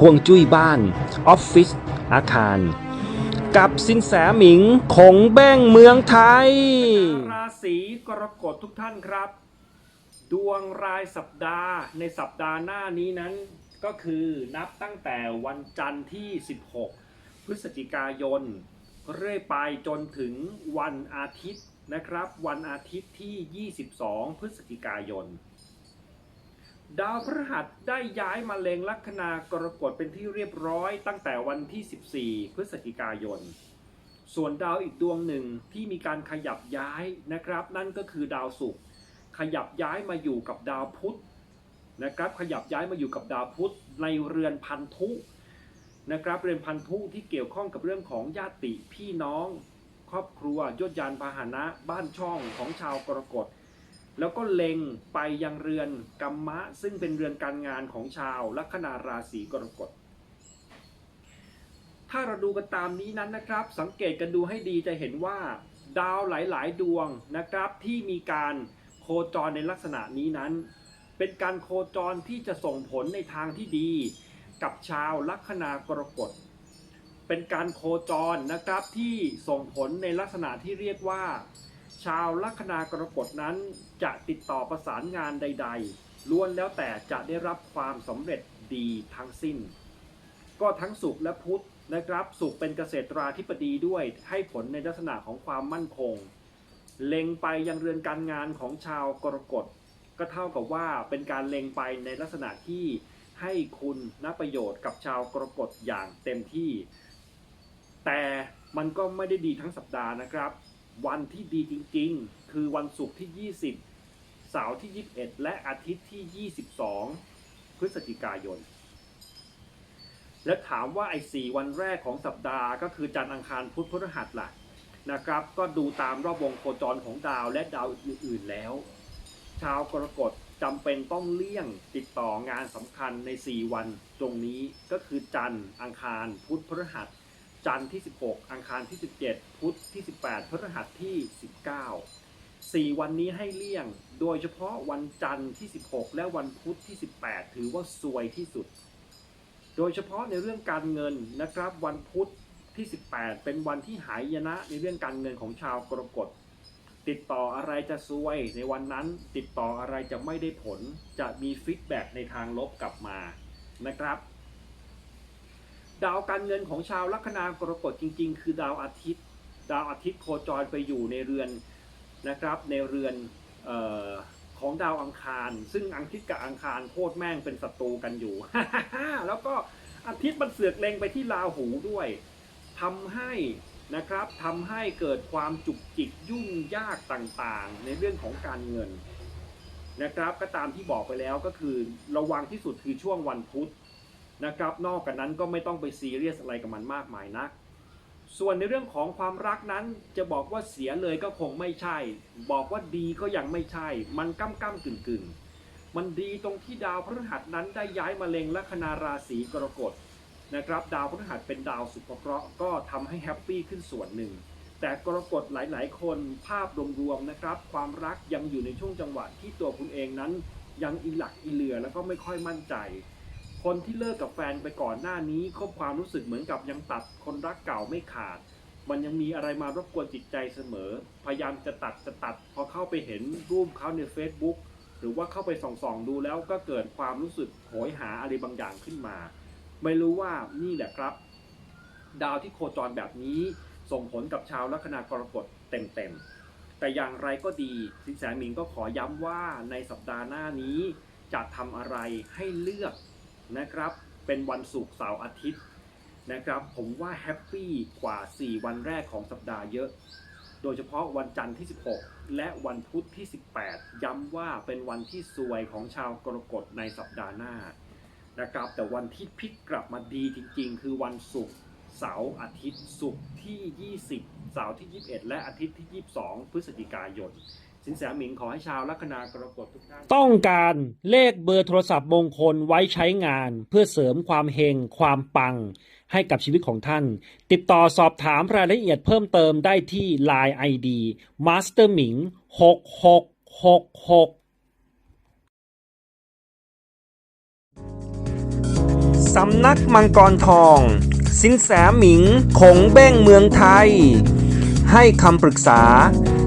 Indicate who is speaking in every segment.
Speaker 1: ห่วงจุ้ยบ้าน ออฟฟิศอาคาร กับสินแสหมิงคงแบ้งเมืองไทย ราศีกรกฎทุกท่านครับ ดวงรายสัปดาห์ในสัปดาห์หน้านี้นั้น ก็คือนับตั้งแต่วันจันทร์ที่ 16 พฤศจิกายน เรื่อยไปจนถึงวันอาทิตย์นะครับ วันอาทิตย์ที่ 22 พฤศจิกายน ดาวพฤหัสได้ย้ายมาเลงลัคนากรกฎเป็นที่เรียบร้อยตั้งแต่วันที่ 14 พฤศจิกายน ส่วนดาวอีกดวงหนึ่งที่มีการขยับย้ายนะครับ นั่นก็คือดาวศุกร์ขยับย้ายมาอยู่กับดาวพุธนะครับ ขยับย้ายมาอยู่กับดาวพุธในเรือนพันธุนะครับเรือนพันธุที่เกี่ยวข้องกับเรื่องของญาติพี่น้อง ครอบครัวยศยานพาหนะ บ้านช่องของชาวกรกฎ แล้วก็เล็งไปยังเรือนกัมมะ ซึ่งเป็นเรือนการงานของชาวลัคนาราศีกรกฎ ถ้าเราดูกันตามนี้นั้นนะครับ สังเกตกันดูให้ดีจะเห็นว่าดาวหลายๆ ดวงนะครับที่มีการโคจรในลักษณะนี้นั้น เป็นการโคจรที่จะส่งผลในทางที่ดี กับชาวลัคนากรกฎ เป็นการโคจรนะครับที่ส่งผลในลักษณะที่เรียกว่า ชาวลัคนากรกฎนั้นจะติดต่อประสานงานใด ๆ ล้วนแล้วแต่จะได้รับความสำเร็จดีทั้งสิ้น ก็ทั้งสุขและพุทธนะครับสุขเป็นเกษตราธิบดีด้วยให้ผลในลักษณะของความมั่นคง เล็งไปยังเรือนการงานของชาวกรกฎก็เท่ากับว่าเป็นการเล็งไปในลักษณะที่ให้คุณนประโยชน์กับชาวกรกฎอย่างเต็มที่ แต่มันก็ไม่ได้ดีทั้งสัปดาห์นะครับ วันที่ดีจริงๆ คือวันศุกร์ที่ 20 เสาร์ที่ 21 และอาทิตย์ที่ 22 พฤศจิกายน และถามว่าไอ้สวันแรกของสัปดาห์ก็คือจันทร์อังคารพุธพฤหัสล่ะนะครับ ก็ดูตามรอบวงโคจรของดาวและดาวอื่นๆแล้ว ชาวกรกฎจำเป็นต้องเลี่ยงติดต่องานสำคัญใน 4 วันตรงนี้ก็คือจันทร์อังคารพุธพฤหัส จันทร์ที่ 16 อังคารที่ 17 พุธที่ 18พฤหัสที่ 19 4 วันนี้ให้เลี่ยง โดยเฉพาะวันจันทร์ที่ 16 และวันพุธที่ 18 ถือว่าซวยที่สุด โดยเฉพาะในเรื่องการเงินนะครับ วันพุธที่ 18 เป็นวันที่หายนะในเรื่องการเงินของชาวกรกฎติดต่ออะไรจะซวยในวันนั้นติดต่ออะไรจะไม่ได้ผล จะมีฟีดแบ็กในทางลบกลับมานะครับ ดาวการเงินของชาวลัคนากรกฎจริง ๆ คือดาวอาทิตย์ ดาวอาทิตย์โคจรไปอยู่ในเรือนนะครับในเรือนออของดาวอังคาร ซึ่งอาทิตย์กับอังคารโคตรแม่งเป็นศัตรูกันอยู่ แล้วก็อาทิตย์มันเสือกเล็งไปที่ราหูด้วยทำให้นะครับทำให้เกิดความจุกจิกยุ่งยากต่างๆ ในเรื่องของการเงินนะครับ ก็ตามที่บอกไปแล้วก็คือระวังที่สุดคือช่วงวันพุธ นะครับ นอกจากนั้นก็ไม่ต้องไปซีเรียสอะไรกับมันมากมายนัก ส่วนในเรื่องของความรักนั้นจะบอกว่าเสียเลยก็คงไม่ใช่ บอกว่าดีก็ยังไม่ใช่ มันก้ำก้ำกึ่งกึ่งมันดีตรงที่ดาวพฤหัสนั้นได้ย้ายมาเล็งลัคนาราศีกรกฎนะครับ ดาวพฤหัสเป็นดาวสุภเคราะห์ก็ทำให้แฮปปี้ขึ้นส่วนหนึ่ง แต่กรกฎหลาย ๆ คนภาพรวมๆนะครับ ความรักยังอยู่ในช่วงจังหวะที่ตัวคุณเองนั้น ยังอิหลักอิเหลือแล้วก็ไม่ค่อยมั่นใจ คนที่เลิกกับแฟนไปก่อนหน้านี้คบความรู้สึกเหมือนกับยังตัดคนรักเก่าไม่ขาด มันยังมีอะไรมารบกวนจิตใจเสมอ พยายามจะตัดจะตัด พอเข้าไปเห็นรูปเขาใน Facebook หรือว่าเข้าไปส่องๆดูแล้วก็เกิดความรู้สึกโหยหาอะไรบางอย่างขึ้นมา ไม่รู้ว่านี่แหละครับ ดาวที่โคจรแบบนี้ ส่งผลกับชาวลัคนากรกฎเต็มๆ แต่อย่างไรก็ดีสินแสหมิงก็ขอย้ำว่าในสัปดาห์หน้านี้จะทำอะไรให้เลือก นะครับ เป็นวันศุกร์เสาร์อาทิตย์นะครับ ผมว่าแฮปปี้กว่า 4 วันแรกของสัปดาห์เยอะ โดยเฉพาะวันจันทร์ที่ 16 และวันพุธที่ 18 ย้ำว่าเป็นวันที่ซวยของชาวกรกฎในสัปดาห์หน้านะครับ แต่วันที่พลิกกลับมาดีจริง ๆ คือวันศุกร์เสาร์อาทิตย์ศุกร์ที่ 20 เสาร์ที่ 21 และอาทิตย์ที่ 22 พฤศจิกายน สินแสหมิงขอให้ชาวลัคนากรกฎทุกท่านต้องการเลขเบอร์โทรศัพท์มงคลไว้ใช้งาน เพื่อเสริมความเฮงความปัง ให้กับชีวิตของท่าน ติดต่อสอบถามรายละเอียดเพิ่มเติมได้ที่ Line ID Master หมิง6666สำนักมังกรทอง สินแสหมิงคงเบ้งเมืองไทย ให้คำปรึกษา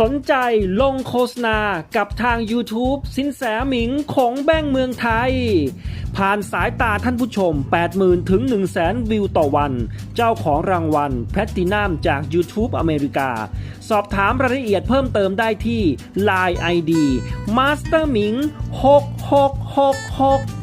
Speaker 1: สนใจลงโฆษณากับทาง YouTube สินแสหมิงของแบงเมืองไทย ผ่านสายตาท่านผู้ชม 80,000 ถึง 100,000 วิวต่อวัน เจ้าของรางวัลแพลตินัมจาก YouTube อเมริกา สอบถามรายละเอียดเพิ่มเติมได้ที่ Line ID Master หมิง 6666